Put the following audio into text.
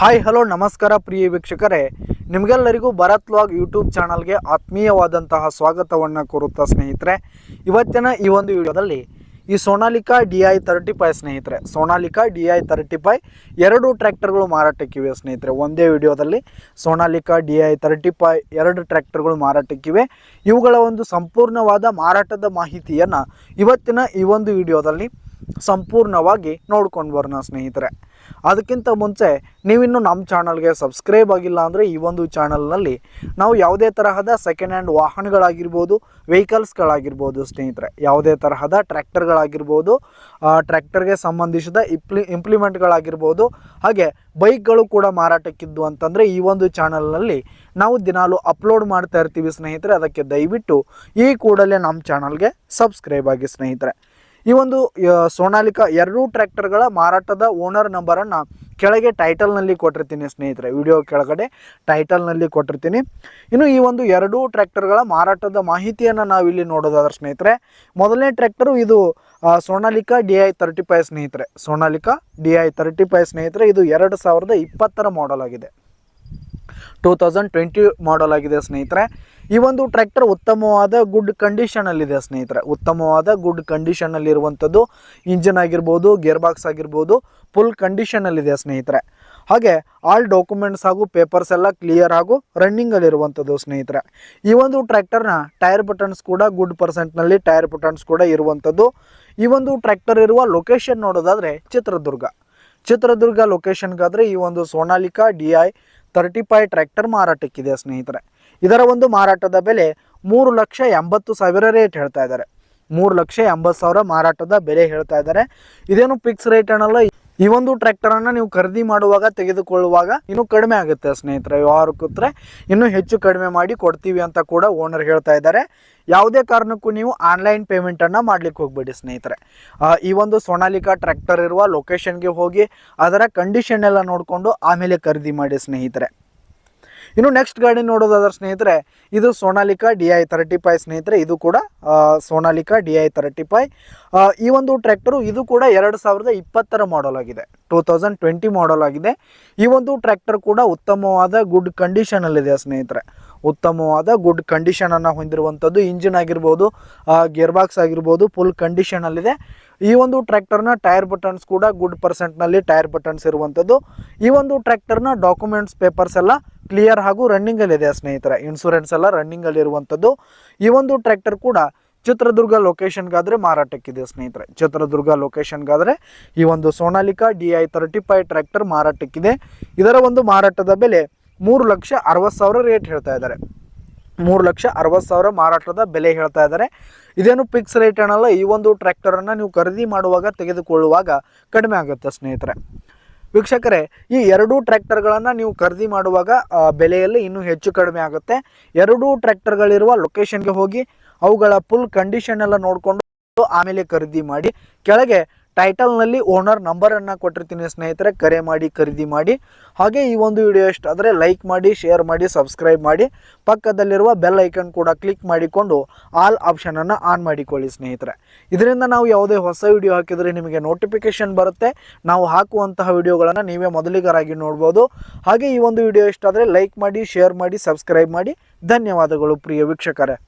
Hi, hello, ನಮಸ್ಕಾರ ಪ್ರಿಯ ವೀಕ್ಷಕರೇ. ನಿಮಗೆಲ್ಲರಿಗೂ ಭರತ್ ಲಾಗ್ ಯೂಟ್ಯೂಬ್ ಚಾನಲ್ಗೆ ಆತ್ಮೀಯವಾದಂತಹ ಸ್ವಾಗತವನ್ನು ಕೋರುತ್ತಾ ಸ್ನೇಹಿತರೆ. ಇವತ್ತಿನ ಈ ಒಂದು ವಿಡಿಯೋದಲ್ಲಿ ಈ Sonalika D I thirty five ಸ್ನೇಹಿತರೆ. Sonalika D I thirty five ಎರಡು ಟ್ರ್ಯಾಕ್ಟರ್ಗಳು ಮಾರಾಟಕ್ಕಿವೆ ಸ್ನೇಹಿತರೆ. ಒಂದೇ ವಿಡಿಯೋದಲ್ಲಿ Sonalika D I thirty five ಎರಡು ಟ್ರ್ಯಾಕ್ಟರ್ಗಳು ಮಾರಾಟಕ್ಕಿವೆ. ಇವುಗಳ ಒಂದು ಸಂಪೂರ್ಣವಾದ ಮಾರಾಟದ ಮಾಹಿತಿಯನ್ನು ಇವತ್ತಿನ ಈ ಒಂದು ವಿಡಿಯೋದಲ್ಲಿ ಸಂಪೂರ್ಣವಾಗಿ ನೋಡ್ಕೊಂಡು ಬರೋಣ ಸ್ನೇಹಿತರೆ. ಅದಕ್ಕಿಂತ ಮುಂಚೆ ನೀವಿನ್ನೂ ನಮ್ಮ ಚಾನಲ್ಗೆ ಸಬ್ಸ್ಕ್ರೈಬ್ ಆಗಿಲ್ಲ ಅಂದರೆ ಈ ಒಂದು ಚಾನಲ್ನಲ್ಲಿ ನಾವು ಯಾವುದೇ ತರಹದ ಸೆಕೆಂಡ್ ಹ್ಯಾಂಡ್ ವಾಹನಗಳಾಗಿರ್ಬೋದು, ವೆಹಿಕಲ್ಸ್ಗಳಾಗಿರ್ಬೋದು ಸ್ನೇಹಿತರೆ. ಯಾವುದೇ ತರಹದ ಟ್ರ್ಯಾಕ್ಟರ್ಗಳಾಗಿರ್ಬೋದು ಟ್ರ್ಯಾಕ್ಟರ್ಗೆ ಸಂಬಂಧಿಸಿದ ಇಪ್ಲಿ, ಇಂಪ್ಲಿಮೆಂಟ್ಗಳಾಗಿರ್ಬೋದು, ಹಾಗೆ ಬೈಕ್ಗಳು ಕೂಡ ಮಾರಾಟಕ್ಕಿದ್ದು ಅಂತಂದರೆ ಈ ಒಂದು ಚಾನಲ್ನಲ್ಲಿ ನಾವು ದಿನಾಲು ಅಪ್ಲೋಡ್ ಮಾಡ್ತಾ ಇರ್ತೀವಿ ಸ್ನೇಹಿತರೆ. ಅದಕ್ಕೆ ದಯವಿಟ್ಟು ಈ ಕೂಡಲೇ ನಮ್ಮ ಚಾನಲ್ಗೆ ಸಬ್ಸ್ಕ್ರೈಬ್ ಆಗಿ ಸ್ನೇಹಿತರೆ. ಈ ಒಂದು ಸೋನಾಲಿಕಾ ಎರಡೂ ಟ್ರ್ಯಾಕ್ಟರ್ಗಳ ಮಾರಾಟದ ಓನರ್ ನಂಬರನ್ನು ಕೆಳಗೆ ಟೈಟಲ್ನಲ್ಲಿ ಕೊಟ್ಟಿರ್ತೀನಿ ಸ್ನೇಹಿತರೆ. ವಿಡಿಯೋ ಕೆಳಗಡೆ ಟೈಟಲ್ನಲ್ಲಿ ಕೊಟ್ಟಿರ್ತೀನಿ. ಇನ್ನು ಈ ಒಂದು ಎರಡೂ ಟ್ರ್ಯಾಕ್ಟರ್ಗಳ ಮಾರಾಟದ ಮಾಹಿತಿಯನ್ನು ನಾವು ಇಲ್ಲಿ ನೋಡೋದಾದ್ರೆ ಸ್ನೇಹಿತರೆ, ಮೊದಲನೇ ಟ್ರ್ಯಾಕ್ಟರು ಇದು Sonalika D I thirty five ಸ್ನೇಹಿತರೆ. ಸೋನಾಲಿಕಾ ಡಿ ಐ ತರ್ಟಿ ಸ್ನೇಹಿತರೆ, ಇದು ಎರಡು ಸಾವಿರದ ಇಪ್ಪತ್ತರ ಮಾಡಲ್ ಆಗಿದೆ. ಟೂ ತೌಸಂಡ್ ಟ್ವೆಂಟಿ ಮಾಡಲ್ ಆಗಿದೆ ಸ್ನೇಹಿತರೆ. ಈ ಒಂದು ಟ್ರ್ಯಾಕ್ಟರ್ ಉತ್ತಮವಾದ ಗುಡ್ ಕಂಡೀಷನಲ್ಲಿದೆ ಸ್ನೇಹಿತರೆ. ಉತ್ತಮವಾದ ಗುಡ್ ಕಂಡೀಷನಲ್ಲಿರುವಂಥದ್ದು ಇಂಜಿನ್ ಆಗಿರ್ಬೋದು ಗೇರ್ ಬಾಕ್ಸ್ ಆಗಿರ್ಬೋದು ಫುಲ್ ಕಂಡೀಷನಲ್ಲಿದೆ ಸ್ನೇಹಿತರೆ. ಹಾಗೆ ಆಲ್ ಡಾಕ್ಯುಮೆಂಟ್ಸ್ ಹಾಗೂ ಪೇಪರ್ಸ್ ಎಲ್ಲ ಕ್ಲಿಯರ್ ಹಾಗೂ ರನ್ನಿಂಗಲ್ಲಿರುವಂಥದ್ದು ಸ್ನೇಹಿತರೆ. ಈ ಒಂದು ಟ್ರ್ಯಾಕ್ಟರ್ನ ಟೈರ್ ಬಟನ್ಸ್ ಕೂಡ ಗುಡ್ ಪರ್ಸೆಂಟ್ನಲ್ಲಿ ಟೈರ್ ಬಟನ್ಸ್ ಕೂಡ ಇರುವಂಥದ್ದು ಈ ಒಂದು ಟ್ರ್ಯಾಕ್ಟರ್ ಇರುವ ಲೊಕೇಶನ್ ನೋಡೋದಾದರೆ ಚಿತ್ರದುರ್ಗ. ಚಿತ್ರದುರ್ಗ ಲೊಕೇಶನ್ಗಾದರೆ ಈ ಒಂದು Sonalika D I thirty five tractor ಮಾರಾಟಕ್ಕಿದೆ, ಸ್ನೇಹಿತರೆ. ಇದರ ಒಂದು ಮಾರಾಟದ ಬೆಲೆ ಮೂರು ಲಕ್ಷ ಎಂಬತ್ತು ಸಾವಿರ ರೇಟ್ ಹೇಳ್ತಾ ಇದ್ದಾರೆ. ಮೂರು ಲಕ್ಷ ಎಂಬತ್ತು ಸಾವಿರ ಮಾರಾಟದ ಬೆಲೆ ಹೇಳ್ತಾ ಇದ್ದಾರೆ. ಇದೇನು ಫಿಕ್ಸ್ ರೇಟ್ ಅನ್ನಲ್ಲ ಈ ಒಂದು ಟ್ರ್ಯಾಕ್ಟರ್ ಅನ್ನ ನೀವು ಖರೀದಿ ಮಾಡುವಾಗ, ತೆಗೆದುಕೊಳ್ಳುವಾಗ ಇನ್ನು ಕಡಿಮೆ ಆಗುತ್ತೆ ಸ್ನೇಹಿತರೆ. ವ್ಯವಹಾರ ಕೂತ್ರೆ ಇನ್ನು ಹೆಚ್ಚು ಕಡಿಮೆ ಮಾಡಿ ಕೊಡ್ತೀವಿ ಅಂತ ಕೂಡ ಓನರ್ ಹೇಳ್ತಾ ಇದ್ದಾರೆ. ಯಾವುದೇ ಕಾರಣಕ್ಕೂ ನೀವು ಆನ್ಲೈನ್ ಪೇಮೆಂಟನ್ನು ಮಾಡ್ಲಿಕ್ಕೆ ಹೋಗಬೇಡಿ ಸ್ನೇಹಿತರೆ. ಈ ಒಂದು ಸೋನಾಲಿಕಾ ಟ್ರ್ಯಾಕ್ಟರ್ ಇರುವ ಲೊಕೇಶನ್ಗೆ ಹೋಗಿ ಅದರ ಕಂಡೀಷನ್ ಎಲ್ಲ ನೋಡಿಕೊಂಡು ಆಮೇಲೆ ಖರೀದಿ ಮಾಡಿ ಸ್ನೇಹಿತರೆ. ಇನ್ನು ನೆಕ್ಸ್ಟ್ ಗಾಡಿ ನೋಡೋದಾದ್ರೆ ಸ್ನೇಹಿತರೆ, ಇದು Sonalika D I thirty five ಸ್ನೇಹಿತರೆ, ಇದು ಕೂಡ Sonalika D I thirty five ಈ ಒಂದು ಟ್ರ್ಯಾಕ್ಟರು ಇದು ಕೂಡ ಎರಡು ಸಾವಿರದ ಇಪ್ಪತ್ತರ ಮಾಡಲ್ ಆಗಿದೆ ಟೂ ತೌಸಂಡ್ ಟ್ವೆಂಟಿ ಮಾಡಲ್ ಆಗಿದೆ. ಈ ಒಂದು ಟ್ರ್ಯಾಕ್ಟರ್ ಕೂಡ ಉತ್ತಮವಾದ ಗುಡ್ ಕಂಡೀಷನಲ್ಲಿದೆ ಸ್ನೇಹಿತರೆ. ಉತ್ತಮವಾದ ಗುಡ್ ಕಂಡೀಷನನ್ನು ಹೊಂದಿರುವಂಥದ್ದು ಇಂಜಿನ್ ಆಗಿರ್ಬೋದು ಗೇರ್ ಬಾಕ್ಸ್ ಆಗಿರ್ಬೋದು ಫುಲ್ ಕಂಡೀಷನಲ್ಲಿದೆ ಈ ಒಂದು ಟ್ರ್ಯಾಕ್ಟರ್ನ ಟೈರ್ ಬಟನ್ಸ್ ಕೂಡ ಗುಡ್ ಪರ್ಸೆಂಟ್ನಲ್ಲಿ ಟೈರ್ ಬಟನ್ಸ್ ಇರುವಂಥದ್ದು. ಈ ಒಂದು ಟ್ರ್ಯಾಕ್ಟರ್ನ ಡಾಕ್ಯುಮೆಂಟ್ಸ್ ಪೇಪರ್ಸ್ ಎಲ್ಲ ಕ್ಲಿಯರ್ ಹಾಗೂ ರನ್ನಿಂಗಲ್ಲಿದೆ ಸ್ನೇಹಿತರೆ. ಇನ್ಸೂರೆನ್ಸ್ ಎಲ್ಲ ರನ್ನಿಂಗಲ್ಲಿ ಇರುವಂಥದ್ದು ಈ ಒಂದು ಟ್ರ್ಯಾಕ್ಟರ್ ಕೂಡ ಚಿತ್ರದುರ್ಗ ಲೊಕೇಶನ್ಗಾದರೆ ಮಾರಾಟಕ್ಕಿದೆ ಸ್ನೇಹಿತರೆ. ಚಿತ್ರದುರ್ಗ ಲೊಕೇಶನ್ಗಾದರೆ ಈ ಒಂದು Sonalika D I thirty five tractor ಮಾರಾಟಕ್ಕಿದೆ. ಇದರ ಒಂದು ಮಾರಾಟದ ಬೆಲೆ ಮೂರು ಲಕ್ಷ ಅರವತ್ತು ಸಾವಿರ ರೇಟ್ ಹೇಳ್ತಾ ಇದ್ದಾರೆ. ಮೂರು ಲಕ್ಷ ಅರವತ್ತು ಸಾವಿರ ಮಾರಾಟದ ಬೆಲೆ ಹೇಳ್ತಾ ಇದ್ದಾರೆ. ಇದೇನು ಫಿಕ್ಸ್ ರೇಟ್ ಏನಲ್ಲ ಈ ಒಂದು ಟ್ರ್ಯಾಕ್ಟರನ್ನು ನೀವು ಖರೀದಿ ಮಾಡುವಾಗ ತೆಗೆದುಕೊಳ್ಳುವಾಗ ಕಡಿಮೆ ಆಗುತ್ತೆ ಸ್ನೇಹಿತರೆ. ವೀಕ್ಷಕರೇ, ಈ ಎರಡೂ ಟ್ರ್ಯಾಕ್ಟರ್ಗಳನ್ನು ನೀವು ಖರೀದಿ ಮಾಡುವಾಗ ಬೆಲೆಯಲ್ಲಿ ಇನ್ನೂ ಹೆಚ್ಚು ಕಡಿಮೆ ಆಗುತ್ತೆ. ಎರಡೂ ಟ್ರ್ಯಾಕ್ಟರ್ಗಳಿರುವ ಲೊಕೇಶನ್ಗೆ ಹೋಗಿ, ಅವುಗಳ ಫುಲ್ ಕಂಡೀಷನ್ ಎಲ್ಲ ನೋಡಿಕೊಂಡು, ಆಮೇಲೆ ಖರೀದಿ ಮಾಡಿ, ಕೆಳಗೆ ಟೈಟಲ್ನಲ್ಲಿ ಓನರ್ ನಂಬರನ್ನು ಕೊಟ್ಟಿರ್ತೀನಿ ಸ್ನೇಹಿತರೆ, ಕರೆ ಮಾಡಿ, ಖರೀದಿ ಮಾಡಿ. ಹಾಗೆ ಈ ಒಂದು ವಿಡಿಯೋ ಇಷ್ಟ ಆದರೆ ಲೈಕ್ ಮಾಡಿ ಶೇರ್ ಮಾಡಿ ಸಬ್ಸ್ಕ್ರೈಬ್ ಮಾಡಿ. ಪಕ್ಕದಲ್ಲಿರುವ ಬೆಲ್ ಐಕನ್ ಕೂಡ ಕ್ಲಿಕ್ ಮಾಡಿಕೊಂಡು ಆಲ್ ಆಪ್ಷನನ್ನು ಆನ್ ಮಾಡಿಕೊಳ್ಳಿ ಸ್ನೇಹಿತರೆ. ಇದರಿಂದ ನಾವು ಯಾವುದೇ ಹೊಸ ವಿಡಿಯೋ ಹಾಕಿದರೆ ನಿಮಗೆ ನೋಟಿಫಿಕೇಶನ್ ಬರುತ್ತೆ. ನಾವು ಹಾಕುವಂತಹ ವಿಡಿಯೋಗಳನ್ನು ನೀವೇ ಮೊದಲಿಗರಾಗಿ ನೋಡ್ಬೋದು. ಹಾಗೆ ಈ ಒಂದು ವಿಡಿಯೋ ಇಷ್ಟ ಆದರೆ ಲೈಕ್ ಮಾಡಿ ಶೇರ್ ಮಾಡಿ ಸಬ್ಸ್ಕ್ರೈಬ್ ಮಾಡಿ. ಧನ್ಯವಾದಗಳು ಪ್ರಿಯ ವೀಕ್ಷಕರೇ.